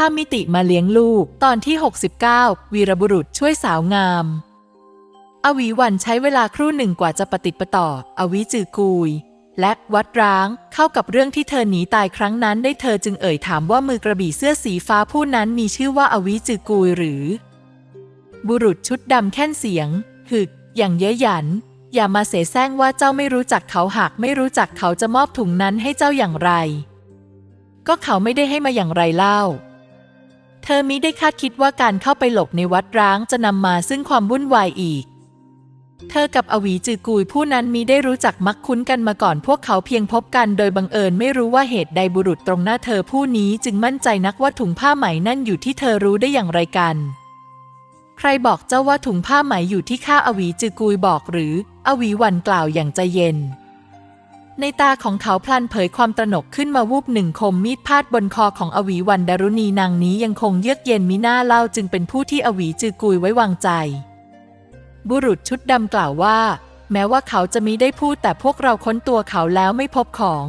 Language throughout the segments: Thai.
ข้ามมิติมาเลี้ยงลูก ตอนที่ 69 วีรบุรุษช่วยสาวงาม อวีวันใช้เวลาครู่หนึ่งกว่าจะปฏิดประต่อ อวิจือกุย และวัดร้างเข้ากับเรื่องที่เธอหนีตายครั้งนั้นได้เธอจึงเอ่ยถามว่ามือกระบี่เสื้อสีฟ้าผู้นั้นมีชื่อว่าอวิจือกุยหรือ บุรุษชุดดำแค่นเสียงหึกอย่างเย้ยหยันอย่ามาเสแสร้งว่าเจ้าไม่รู้จักเขาหากไม่รู้จักเขาจะมอบถุงนั้นให้เจ้าอย่างไร ก็เขาไม่ได้ให้มาอย่างไรเล่า เธอมิได้คาดคิดว่าการเข้าไปหลบในวัดร้างจะนำมาซึ่งความวุ่นวายอีก เธอกับอวีจือกุยผู้นั้นมีได้รู้จักมักคุ้นกันมาก่อนพวกเขาเพียงพบกันโดยบังเอิญไม่รู้ว่าเหตุใดบุรุษตรงหน้าเธอผู้นี้จึงมั่นใจนักว่าถุงผ้าไหมนั่นอยู่ที่เธอรู้ได้อย่างไรกัน ใครบอกเจ้าว่าถุงผ้าไหมอยู่ที่ข้าอวีจือกุยบอกหรือ อวีวันกล่าวอย่างใจเย็น ในตาของเขาพลันเผยความตระหนกขึ้นมาวูบหนึ่งคมมีดพาดบนคอของอวีวันดารุณีนางนี้ยังคงเยือกเย็นมิน่าเล่าจึงเป็นผู้ที่อวีจือกุยไว้วางใจ บุรุษชุดดำกล่าวว่า แม้ว่าเขาจะมิได้พูดแต่พวกเราค้นตัวเขาแล้วไม่พบของ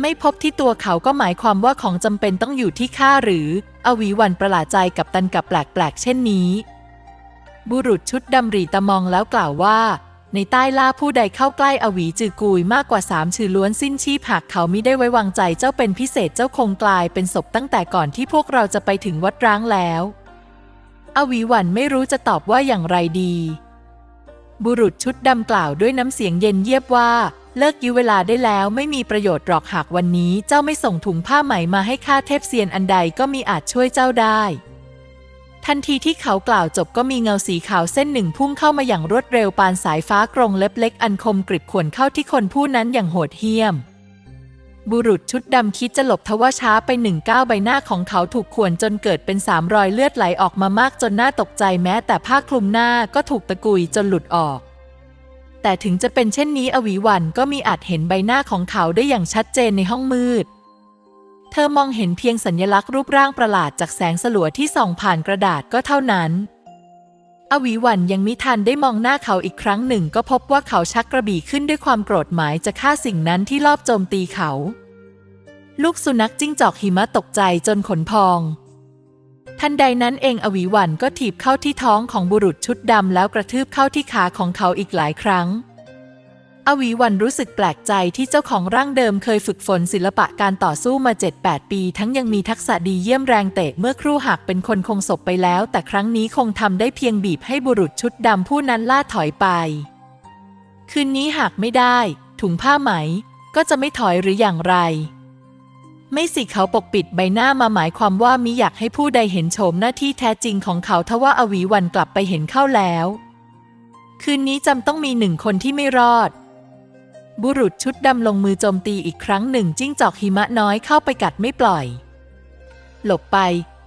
ไม่พบที่ตัวเขาก็หมายความว่าของจำเป็นต้องอยู่ที่ข้าหรือ อวีวันประหลาดใจกับตันกับแปลกๆเช่นนี้ บุรุษชุดดำรีตะมองแล้วกล่าวว่า ในใต้ล่าผู้ใดเข้าใกล้อวีจือกุยมากกว่าสามชื่อล้วนสิ้นชีพหากเขามิได้ไว้วางใจเจ้าเป็นพิเศษเจ้าคงกลายเป็นศพตั้งแต่ก่อนที่พวกเราจะไปถึงวัดร้างแล้ว อวีหวันไม่รู้จะตอบว่าอย่างไรดี บุรุษชุดดำกล่าวด้วยน้ำเสียงเย็นเยียบว่า เลิกยื้อเวลาได้แล้วไม่มีประโยชน์หรอกหากวันนี้เจ้าไม่ส่งถุงผ้าไหมมาให้ข้าเทพเซียนอันใดก็มีอาจช่วยเจ้าได้ ทันทีที่เขากล่าวจบก็มีเงาสีขาวเส้นหนึ่งพุ่งเข้ามาอย่างรวดเร็วปานสายฟ้ากรงเล็บเล็กอันคมกริบข่วนเข้าที่คนผู้นั้นอย่างโหดเหี้ยม บุรุษชุดดำคิดจะหลบทว่าช้าไปหนึ่งก้าวใบหน้าของเขาถูกข่วนจนเกิดเป็นสามรอยเลือดไหลออกมามากจนน่าตกใจแม้แต่ผ้าคลุมหน้าก็ถูกตะกุยจนหลุดออก แต่ถึงจะเป็นเช่นนี้อวีวันก็มีอาจเห็นใบหน้าของเขาได้อย่างชัดเจนในห้องมืด เธอมองเห็นเพียงสัญลักษณ์รูปร่างประหลาดจากแสงสลัวที่ส่องผ่านกระดาษก็เท่านั้น อวีวันยังมิทันได้มองหน้าเขาอีกครั้งหนึ่ง ก็พบว่าเขาชักกระบี่ขึ้นด้วยความโกรธหมายจะฆ่าสิ่งนั้นที่ลอบโจมตีเขา ลูกสุนัขจิ้งจอกหิมะตกใจจนขนพอง ทันใดนั้นเองอวีวันก็ถีบเข้าที่ท้องของบุรุษชุดดำแล้วกระทืบเข้าที่ขาของเขาอีกหลายครั้ง อวีวันรู้สึกแปลกใจที่เจ้าของร่างเดิมเคยฝึกฝนศิลปะการต่อสู้มา 7-8 ปี ทั้งยังมีทักษะดีเยี่ยมแรงเตะเมื่อครู่หากเป็นคนคงศพไปแล้ว แต่ครั้งนี้คงทำได้เพียงบีบให้บุรุษชุดดำผู้นั้นล่าถอยไป คืนนี้หากไม่ได้ ถุงผ้าไหม ก็จะไม่ถอยหรืออย่างไร ไม่สิเขาปกปิดใบหน้ามาหมายความว่ามิอยากให้ผู้ใดเห็นโฉมหน้าที่แท้จริงของเขาทว่าอวีวันกลับไปเห็นเข้าแล้ว คืนนี้จำต้องมีหนึ่งคนที่ไม่รอด บุรุษชุดดำลงมือโจมตีอีกครั้งหนึ่งจิ้งจอกหิมะน้อยเข้าไปกัดไม่ปล่อย หลบไป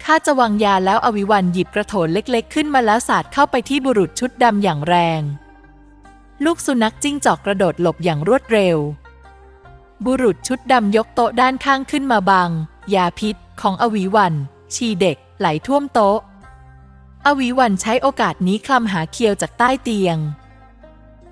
ข้าจะวางยาแล้วอวิวันหยิบกระโถนเล็กๆ ขึ้นมาแล้วสาดเข้าไปที่บุรุษชุดดำอย่างแรง ลูกสุนัขจิ้งจอกกระโดดหลบอย่างรวดเร็ว บุรุษชุดดำยกโต๊ะด้านข้างขึ้นมาบัง ยาพิษของอวิวัน ชีเด็กไหลท่วมโต๊ะ อวิวันใช้โอกาสนี้คลำหาเคียวจากใต้เตียง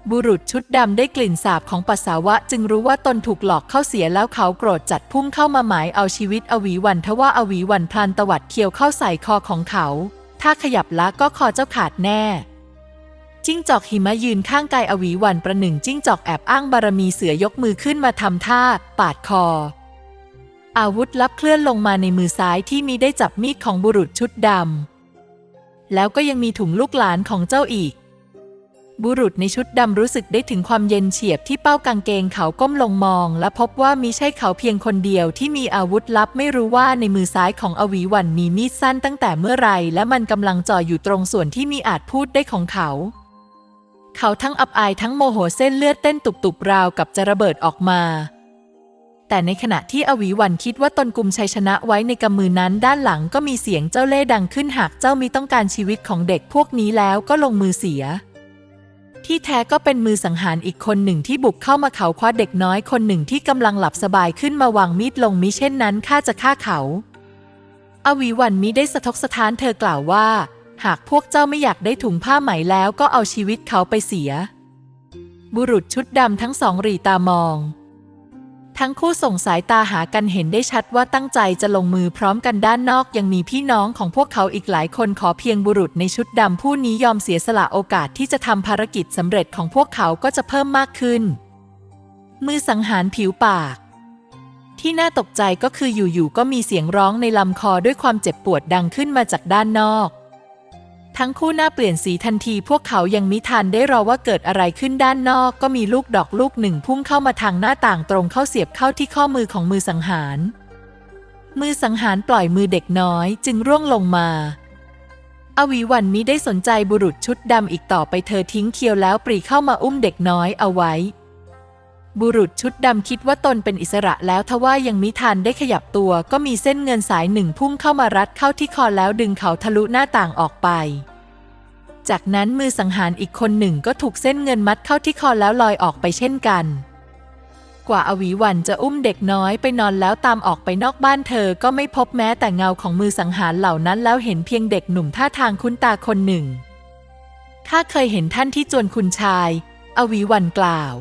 บุรุษชุดดำได้กลิ่นสาบของปัสสาวะ จึงรู้ว่าตนถูกหลอกเข้าเสียแล้วเขาโกรธจัดพุ่งเข้ามาหมายเอาชีวิตอวีวันทว่าอวีวันพลันตวัดเคียวเข้าใส่คอของเขา ถ้าขยับละก็คอเจ้าขาดแน่จิ้งจอกหิมะยืนข้างกายอวีวันประหนึ่งจิ้งจอกแอบอ้างบารมีเสือยกมือขึ้นมาทำท่า ปาดคอ อาวุธลับเคลื่อนลงมาในมือซ้ายที่มีได้จับมีดของบุรุษชุดดำแล้วก็ยังมีถุงลูกหลานของเจ้าอีก บุรุษในชุดดำรู้สึกได้ถึงความเย็นเฉียบที่เป้ากางเกงเขาก้มลงมอง และพบว่ามิใช่เขาเพียงคนเดียวที่มีอาวุธลับไม่รู้ว่าในมือซ้ายของอวีวันมีมีดสั้นตั้งแต่เมื่อไรและมันกำลังจ่ออยู่ตรงส่วนที่มีอาจพูดได้ของเขา เขาทั้งอับอายทั้งโมโหเส้นเลือดเต้นตุบๆราวกับจะระเบิดออกมาแต่ในขณะที่อวีวันคิดว่าตนกลุ่มชัยชนะไว้ในกำมือนั้นด้านหลังก็มีเสียงเจ้าเล่ดังขึ้นหากเจ้ามีต้องการชีวิตของเด็กพวกนี้แล้วก็ลงมือเสีย ที่แท้ก็เป็นมือสังหารอีกคนหนึ่งที่บุกเข้ามาเขาคว้าเด็กน้อยคนหนึ่งที่กำลังหลับสบายขึ้นมาวางมีดลงมิเช่นนั้นข้าจะฆ่าเขา อวีวันมิได้สะทกสะท้านเธอกล่าวว่า หากพวกเจ้าไม่อยากได้ถุงผ้าไหมแล้วก็เอาชีวิตเขาไปเสีย บุรุษชุดดำทั้งสองหรีตามอง ทั้งคู่ส่งสายตาหากันเห็นได้ชัดว่าตั้งใจจะลงมือพร้อมกันด้านนอกยังมีพี่น้องของพวกเขาอีกหลายคนขอเพียงบุรุษในชุดดำผู้นี้ยอมเสียสละโอกาสที่จะทำภารกิจสำเร็จของพวกเขาก็จะเพิ่มมากขึ้น มือสังหารผิวปาก ที่น่าตกใจก็คืออยู่ๆก็มีเสียงร้องในลำคอด้วยความเจ็บปวดดังขึ้นมาจากด้านนอก ทั้งคู่หน้าเปลี่ยนสีทันทีพวกเขายังมิทันได้รอว่าเกิดอะไรขึ้นด้านนอก ก็มีลูกดอกลูกหนึ่งพุ่งเข้ามาทางหน้าต่างตรงเข้าเสียบเข้าที่ข้อมือของมือสังหาร มือสังหารปล่อยมือเด็กน้อยจึงร่วงลงมาอวีวันมิได้สนใจบุรุษชุดดำอีกต่อไปเธอทิ้งเคียวแล้วปรีเข้ามาอุ้มเด็กน้อยเอาไว้ บุรุษชุดดำคิดว่าตนเป็นอิสระแล้วทว่ายังมิทันได้ขยับตัว ก็มีเส้นเงินสายหนึ่งพุ่งเข้ามารัดเข้าที่คอแล้วดึงเขาทะลุหน้าต่างออกไป จากนั้นมือสังหารอีกคนหนึ่งก็ถูกเส้นเงินมัดเข้าที่คอแล้วลอยออกไปเช่นกัน กว่าอวีวันจะอุ้มเด็กน้อยไปนอนแล้วตามออกไปนอกบ้านเธอก็ไม่พบแม้แต่เงาของมือสังหารเหล่านั้นแล้วเห็นเพียงเด็กหนุ่มท่าทางคุ้นตาคนหนึ่งข้าเคยเห็นท่านที่จวนคุณชาย อวีวันกล่าว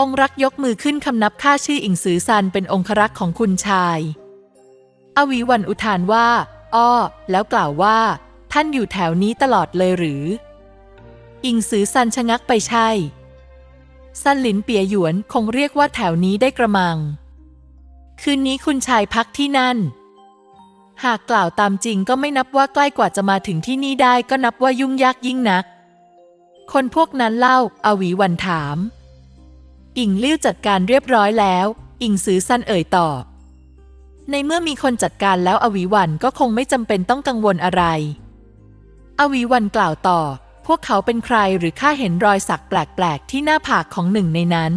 องค์รักยกมือขึ้นคำนับข้าชื่ออิงสือซันเป็นองครักษ์ของคุณชาย อวีวันอุทานว่า อ้อ แล้วกล่าวว่า ท่านอยู่แถวนี้ตลอดเลยหรือ อิงสือซันชะงักไปใช่ ซันหลินเปียหยวนคงเรียกว่าแถวนี้ได้กระมัง คืนนี้คุณชายพักที่นั่น หากกล่าวตามจริงก็ไม่นับว่าใกล้กว่าจะมาถึงที่นี่ได้ก็นับว่ายุ่งยากยิ่งนัก คนพวกนั้นเล่าอวีวันถาม อิงลิ้วจัดการเรียบร้อยแล้ว อิงซือซันเอ่ยตอบในเมื่อมีคนจัดการแล้วอวีวันก็คงไม่จำเป็นต้องกังวลอะไร อวีวันกล่าวต่อ พวกเขาเป็นใครหรือข้าเห็นรอยสักแปลกๆที่หน้าผากของหนึ่งในนั้น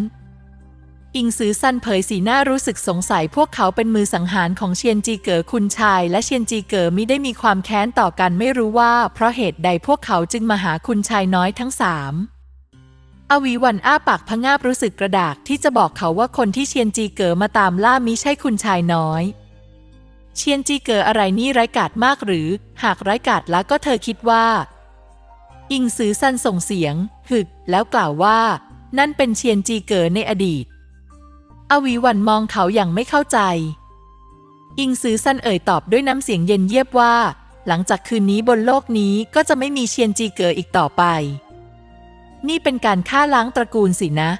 อิงซือซันเผยสีหน้ารู้สึกสงสัย พวกเขาเป็นมือสังหารของเชียนจีเก๋อคุณชาย และเชียนจีเก๋อมิได้มีความแค้นต่อกันไม่รู้ว่า เพราะเหตุใดพวกเขาจึงมาหาคุณชายน้อยทั้งสาม อวีวันอ้าปากพะงาบรู้สึกกระดากที่จะบอกเขาว่าคนที่เชียนจีเก๋อมาตามล่ามิใช่คุณชายน้อย เชียนจีเก๋ออะไรนี่ไร้กาจมากหรือ หากไร้กาจแล้วก็เธอคิดว่า อิงซือซันส่งเสียง หึก แล้วกล่าวว่า นั่นเป็นเชียนจีเก๋อในอดีต อวีวันมองเขาอย่างไม่เข้าใจ อิงซือซันเอ่ยตอบด้วยน้ำเสียงเย็นเยียบว่า หลังจากคืนนี้บนโลกนี้ก็จะไม่มีเชียนจีเก๋ออีกต่อไป นี่เป็นการฆ่าล้างตระกูลสินะ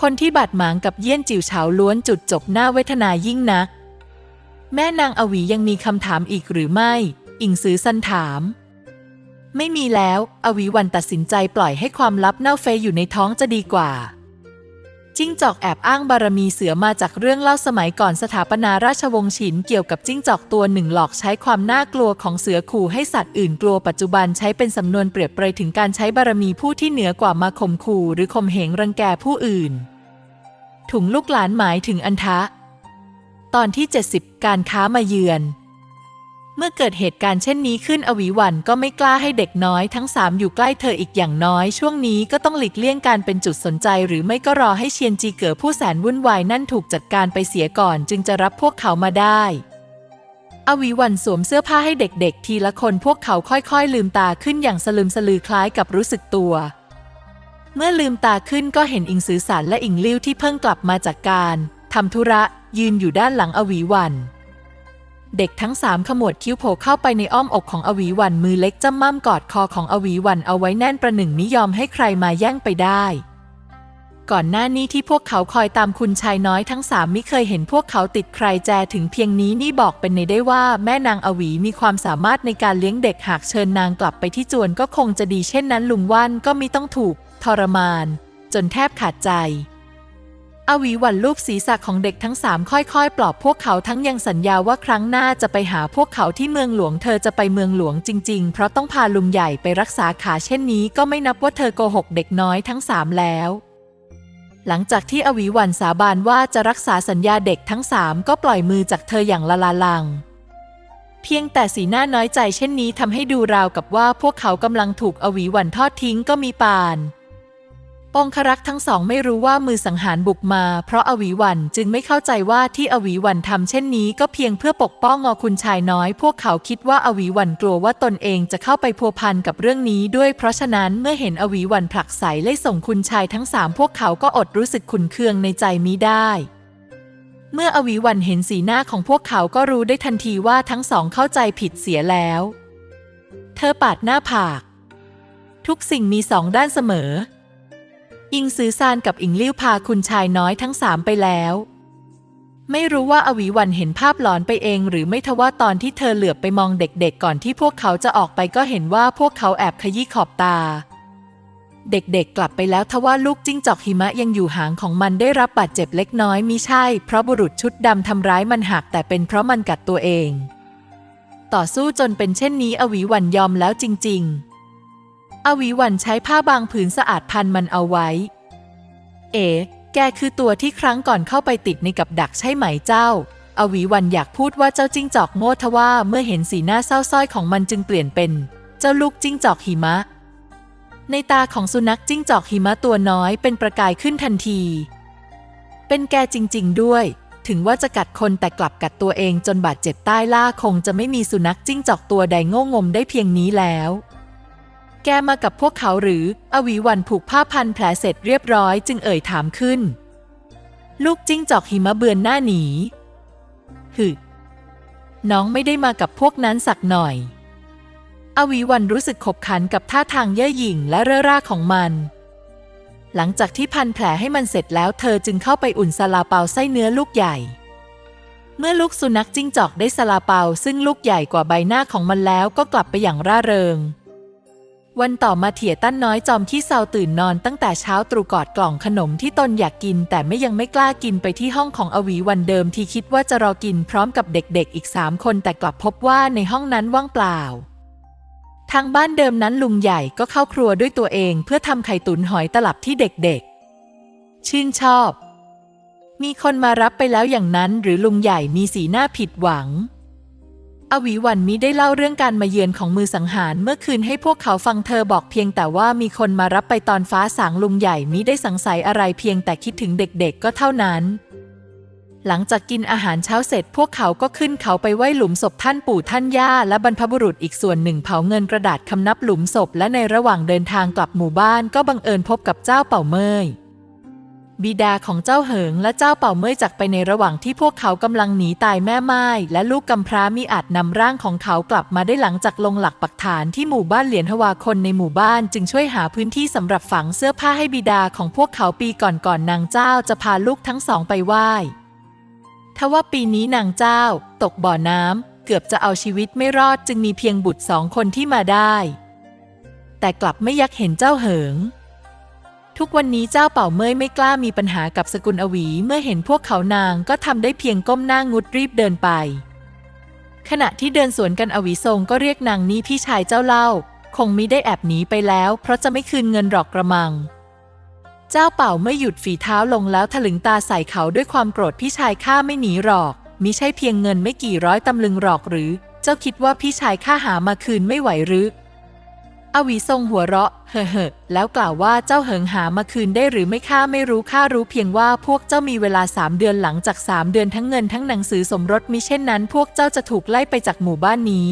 คนที่บาดหมางกับเยี่ยนจิ๋วเฉาล้วนจุดจบหน้าเวทนายิ่งนัก แม่นางอวียังมีคำถามอีกหรือไม่ อิงซื้อสันถาม ไม่มีแล้ว อวีวันตัดสินใจปล่อยให้ความลับเน่าเฟยอยู่ในท้องจะดีกว่า จิ้งจอกแอบอ้างบารมีเสือมาจากเรื่องเล่าสมัยก่อนสถาปนาราชวงศ์ฉินเกี่ยวกับจิ้งจอกตัวหนึ่งหลอกใช้ความน่ากลัวของเสือขู่ให้สัตว์อื่นกลัวปัจจุบันใช้เป็นสำนวนเปรียบเปรยถึงการใช้บารมีผู้ที่เหนือกว่ามาข่มขู่หรือข่มเหงรังแกผู้อื่น ถุงลูกหลานหมายถึงอันทะ ตอนที่ 70 การค้ามาเยือน เมื่อเกิดเหตุการณ์เช่นนี้ขึ้นอวีวันก็ไม่กล้าให้เด็กน้อยทั้งสามอยู่ใกล้เธออีกอย่างน้อย ช่วงนี้ก็ต้องหลีกเลี่ยงการเป็นจุดสนใจ หรือไม่ก็รอให้เชียนจีเก๋อผู้แสนวุ่นวายนั่นถูกจัดการไปเสียก่อน จึงจะรับพวกเขามาได้ อวีวันสวมเสื้อผ้าให้เด็กๆ ทีละคนพวกเขาค่อยๆ ลืมตาขึ้นอย่างสลืมสลือคล้ายกับรู้สึกตัว เมื่อลืมตาขึ้นก็เห็นอิงสือสารและอิงลิ้วที่เพิ่งกลับมาจากการทำธุระยืนอยู่ด้านหลังอวีวัน เด็กทั้งสามขมวดคิ้วโผล่เข้าไปในอ้อมอกของอวีวันมือเล็กจ้ำม่ำกอดคอของอวีวันเอาไว้แน่นประหนึ่งมิยอมให้ใครมาแย่งไปได้ ก่อนหน้านี้ที่พวกเขาคอยตามคุณชายน้อยทั้งสามไม่เคยเห็นพวกเขาติดใครแจถึงเพียงนี้นี่บอกเป็นในได้ว่าแม่นางอวีมีความสามารถในการเลี้ยงเด็กหากเชิญนางกลับไปที่จวนก็คงจะดีเช่นนั้นลุงว่านก็มิต้องถูก ทรมาน จนแทบขาดใจ อวีหวันลูบศีรษะของเด็กทั้งสามค่อยๆ ปลอบพวกเขาทั้งยังสัญญาว่าครั้งหน้าจะไปหาพวกเขาที่เมืองหลวงเธอจะไปเมืองหลวงจริง ๆ เพราะต้องพาลุงใหญ่ไปรักษาขาเช่นนี้ก็ไม่นับว่าเธอโกหกเด็กน้อยทั้งสามแล้ว หลังจากที่อวิวันสาบานว่าจะรักษาสัญญาเด็กทั้งสามก็ปล่อยมือจากเธออย่างละลาลัง เพียงแต่สีหน้าน้อยใจเช่นนี้ทำให้ดูราวกับว่าพวกเขากำลังถูกอวิวันทอดทิ้งก็มีปาน องครักษ์ทั้งสองไม่รู้ว่ามือสังหารบุกมา เพราะอวีวันจึงไม่เข้าใจว่าที่อวีวันทำเช่นนี้ก็เพียงเพื่อปกป้องงอคุณชายน้อย พวกเขาคิดว่าอวีวันกลัวว่าตนเองจะเข้าไปพัวพันกับเรื่องนี้ด้วยเพราะฉะนั้นเมื่อเห็นอวีวันผลักไสไล่ส่งคุณชายทั้งสามพวกเขาก็อดรู้สึกขุนเคืองในใจมิได้เมื่ออวีวันเห็นสีหน้าของพวกเขาก็รู้ได้ทันทีว่าทั้งสองเข้าใจผิดเสียแล้ว เธอปาดหน้าผาก ทุกสิ่งมีสองด้านเสมอ อิงซื้อซานกับอิงลิ้วพาคุณชายน้อยทั้งสามไปแล้ว ไม่รู้ว่าอวีวันเห็นภาพหลอนไปเองหรือไม่ทว่าตอนที่เธอเหลือบไปมองเด็กๆ ก่อนที่พวกเขาจะออกไปก็เห็นว่าพวกเขาแอบขยี้ขอบตา เด็กๆ กลับไปแล้วทว่าลูกจิ้งจอกหิมะยังอยู่หางของมันได้รับบาดเจ็บเล็กน้อยมิใช่ เพราะบุรุษชุดดำทำร้ายมันหักแต่เป็นเพราะมันกัดตัวเอง ต่อสู้จนเป็นเช่นนี้อวีวันยอมแล้วจริง ๆ อวีวันใช้ผ้าบางผืนสะอาดพันมันเอาไว้ เอ๋แกคือตัวที่ครั้งก่อนเข้าไปติดในกับดักใช่ไหมเจ้า อวีวันอยากพูดว่าเจ้าจิ้งจอกโง่ทว่าเมื่อเห็นสีหน้าเศร้าส้อยของมันจึงเปลี่ยนเป็น เจ้าลูกจิ้งจอกหิมะ ในตาของสุนัขจิ้งจอกหิมะตัวน้อยเป็นประกายขึ้นทันที เป็นแกจริง ๆ ด้วย ถึงว่าจะกัดคนแต่กลับกัดตัวเองจนบาดเจ็บใต้ล่าคงจะไม่มีสุนัขจิ้งจอกตัวใดโง่งมได้เพียงนี้แล้ว แกมากับพวกเขาหรือ อวีวันผูกผ้าพันแผลเสร็จเรียบร้อยจึงเอ่ยถามขึ้น ลูกจิ้งจอกหิมะเบือนหน้าหนีฮึน้องไม่ได้มากับพวกนั้นสักหน่อย อวีวันรู้สึกขบขันกับท่าทางเย่อหยิ่งและเร่อร่าของมัน หลังจากที่พันแผลให้มันเสร็จแล้วเธอจึงเข้าไปอุ่นซาลาเปาไส้เนื้อลูกใหญ่ เมื่อลูกสุนัขจิ้งจอกได้ซาลาเปาซึ่งลูกใหญ่กว่าใบหน้าของมันแล้วก็กลับไปอย่างร่าเริง วันต่อมาเถี่ยตั้นน้อยจอมที่เซาตื่นนอนตั้งแต่เช้าตรู่กอดกล่องขนมที่ตนอยากกิน แต่ไม่ยังไม่กล้ากินไปที่ห้องของอวีวันเดิมที่คิดว่าจะรอกินพร้อมกับเด็กๆอีกสามคนแต่กลับพบว่าในห้องนั้นว่างเปล่า ทางบ้านเดิมนั้นลุงใหญ่ก็เข้าครัวด้วยตัวเองเพื่อทำไข่ตุ๋นหอยตลับที่เด็กๆ ชื่นชอบ มีคนมารับไปแล้วอย่างนั้นหรือลุงใหญ่มีสีหน้าผิดหวัง อวีวันมิได้เล่าเรื่องการมาเยือนของมือสังหารเมื่อคืนให้พวกเขาฟังเธอบอกเพียงแต่ว่ามีคนมารับไปตอนฟ้าสางลุงใหญ่มิได้สังสัยอะไรเพียงแต่คิดถึงเด็กๆก็เท่านั้น หลังจากกินอาหารเช้าเสร็จพวกเขาก็ขึ้นเขาไปไหว้หลุมศพท่านปู่ท่านย่าและบรรพบุรุษอีกส่วนหนึ่งเผาเงินกระดาษคำนับหลุมศพและในระหว่างเดินทางกลับหมู่บ้านก็บังเอิญพบกับเจ้าเป่าเมย บิดาของเจ้าเหิงและเจ้าเป่าเมยจากไปในระหว่างที่พวกเขากำลังหนีตายแม่ไม้และลูกกำพร้ามิอาจนำร่างของเขากลับมาได้หลังจากลงหลักปักฐานที่หมู่บ้านเหรียญทวาคนในหมู่บ้านจึงช่วยหาพื้นที่สำหรับฝังเสื้อผ้าให้บิดาของพวกเขาปีก่อนก่อนนางเจ้าจะพาลูกทั้งสองไปไหว้ทว่าปีนี้นางเจ้า ตกบ่อน้ำเกือบจะเอาชีวิตไม่รอดจึงมีเพียงบุตรสองคนที่มาได้ แต่กลับไม่ยักเห็นเจ้าเหิง ทุกวันนี้เจ้าเป่าเมยไม่กล้ามีปัญหากับสกุลอวี เมื่อเห็นพวกเขานางก็ทำได้เพียงก้มหน้างุดรีบเดินไป ขณะที่เดินสวนกันอวีทรงก็เรียกนางนี้พี่ชายเจ้าเล่า คงมิได้แอบหนีไปแล้ว เพราะจะไม่คืนเงินหรอกกระมัง เจ้าเป่าไม่หยุดฝีเท้าลงแล้วถลึงตาใส่เขาด้วยความโกรธพี่ชายข้าไม่หนีหรอกมิใช่เพียงเงินไม่กี่ร้อยตำลึงหรอกหรือ เจ้าคิดว่าพี่ชายข้าหามาคืนไม่ไหวหรือ อวีทรงหัวเราะ เฮ่อๆแล้วกล่าวว่าเจ้าเหิงหามาคืนได้หรือไม่ข้าไม่รู้ข้ารู้เพียงว่าพวกเจ้ามีเวลาสามเดือนหลังจากสามเดือนทั้งเงินทั้งหนังสือสมรสมิเช่นนั้น พวกเจ้าจะถูกไล่ไปจากหมู่บ้านนี้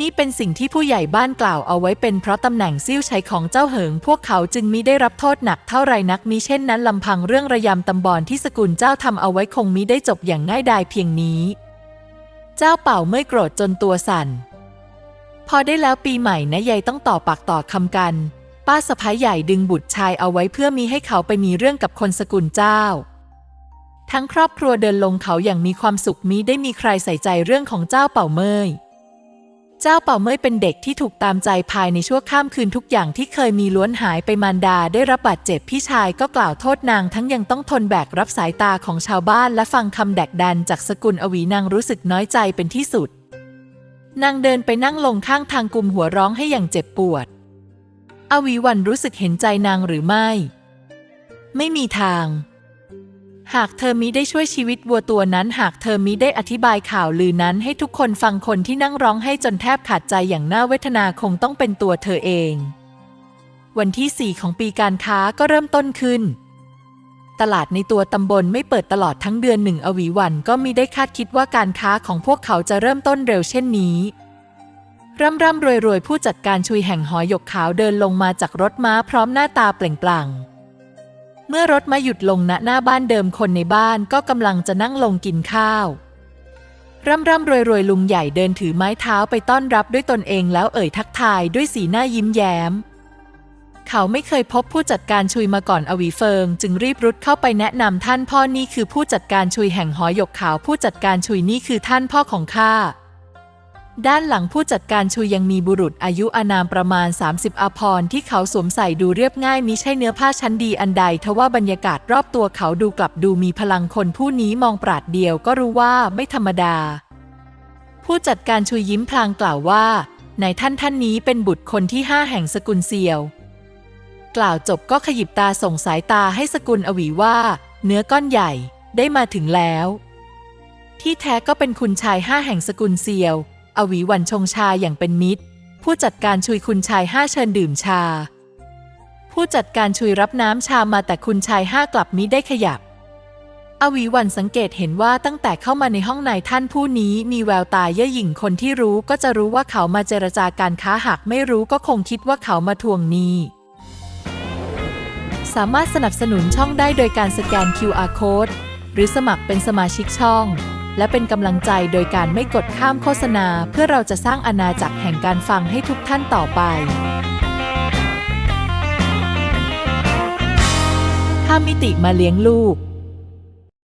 นี่เป็นสิ่งที่ผู้ใหญ่บ้านกล่าวเอาไว้เป็นเพราะตำแหน่งซิ่วชัยของเจ้าเหิง พวกเขาจึงมิได้รับโทษหนักเท่าไรนักมิเช่นนั้นลำพังเรื่องระยำตำบอนที่สกุลเจ้าทำเอาไว้คงมิได้จบอย่างง่ายดายเพียงนี้ เจ้าเป่าเมื่อโกรธจนตัวสั่น พอได้แล้วปีใหม่นะยายต้องต่อปากต่อคำกัน ป้าสะพ้ายใหญ่ดึงบุตรชายเอาไว้เพื่อมีให้เขาไปมีเรื่องกับคนสกุลเจ้า ทั้งครอบครัวเดินลงเขาอย่างมีความสุขมิได้มีใครใส่ใจเรื่องของเจ้าเป่าเมยเจ้าเป่าเมยเป็นเด็กที่ถูกตามใจภายในชั่วข้ามคืนทุกอย่างที่เคยมีล้วนหายไปมารดาได้รับบาดเจ็บพี่ชายก็กล่าวโทษนางทั้งยังต้องทนแบกรับสายตาของชาวบ้านและฟังคำแดกดันจากสกุลอวีนางรู้สึกน้อยใจเป็นที่สุด นางเดินไปนั่งลงข้างทางกุมหัวร้องให้อย่างเจ็บปวด อวีวันรู้สึกเห็นใจนางหรือไม่ ไม่มีทาง หากเธอมิได้ช่วยชีวิตวัวตัวนั้น หากเธอมิได้อธิบายข่าวลือนั้นให้ทุกคนฟังคนที่นั่งร้องให้จนแทบขาดใจอย่างน่าเวทนาคงต้องเป็นตัวเธอเอง วันที่4ของปีการค้าก็เริ่มต้นขึ้น ตลาดในตัวตำบลไม่เปิดตลอดทั้งเดือนหนึ่งอวีวันก็มิได้คาดคิดว่าการค้าของพวกเขาจะเริ่มต้นเร็วเช่นนี้ ร่ำร่ำรวยรวยผู้จัดการชุยแห่งหอหยกขาวเดินลงมาจากรถม้าพร้อมหน้าตาเปล่งปลั่ง เมื่อรถมาหยุดลงณหน้าบ้านเดิมคนในบ้านก็กำลังจะนั่งลงกินข้าว ร่ำร่ำรวยรวยลุงใหญ่เดินถือไม้เท้าไปต้อนรับด้วยตนเองแล้วเอ่ยทักทายด้วยสีหน้ายิ้มแย้ม เขาไม่เคยพบผู้จัดการชุยมาก่อนอวีเฟิง จึงรีบรุดเข้าไปแนะนำท่านพ่อนี่คือผู้จัดการชุยแห่งหอหยกขาวผู้จัดการชุยนี่คือท่านพ่อของข้าด้านหลังผู้จัดการชุยยังมีบุรุษอายุอานามประมาณ 30อาภรที่เขาสวมใส่ดูเรียบง่ายมิใช่เนื้อผ้าชั้นดีอันใดทว่าบรรยากาศรอบตัวเขาดูกลับดูมีพลังคนผู้นี้มองปราดเดียวก็รู้ว่าไม่ธรรมดา ผู้จัดการชุยยิ้มพลางกล่าวว่า ในท่านท่านนี้เป็นบุตรคนที่ห้าแห่งสกุลเซียว กล่าวจบก็ขยิบตาส่งสายตาให้สกุลอวีว่า เนื้อก้อนใหญ่ได้มาถึงแล้ว ที่แท้ก็เป็นคุณชายห้าแห่งสกุลเซียว อวีวันชงชาอย่างเป็นมิตร ผู้จัดการชุยคุณชายห้าเชิญดื่มชา ผู้จัดการชุยรับน้ำชามาแต่คุณชายห้ากลับมิได้ขยับ อวีวันสังเกตเห็นว่าตั้งแต่เข้ามาในห้องนายท่านผู้นี้มีแววตาเย่หยิ่งคนที่รู้ก็จะรู้ว่าเขามาเจรจาการค้าหากไม่รู้ก็คงคิดว่าเขามาทวงหนี้ สามารถสนับสนุนช่องได้โดยการสแกน QR Code หรือสมัครเป็นสมาชิกช่อง และเป็นกำลังใจโดยการไม่กดข้ามโฆษณา เพื่อเราจะสร้างอาณาจักรแห่งการฟังให้ทุกท่านต่อไปข้ามมิติมาเลี้ยงลูก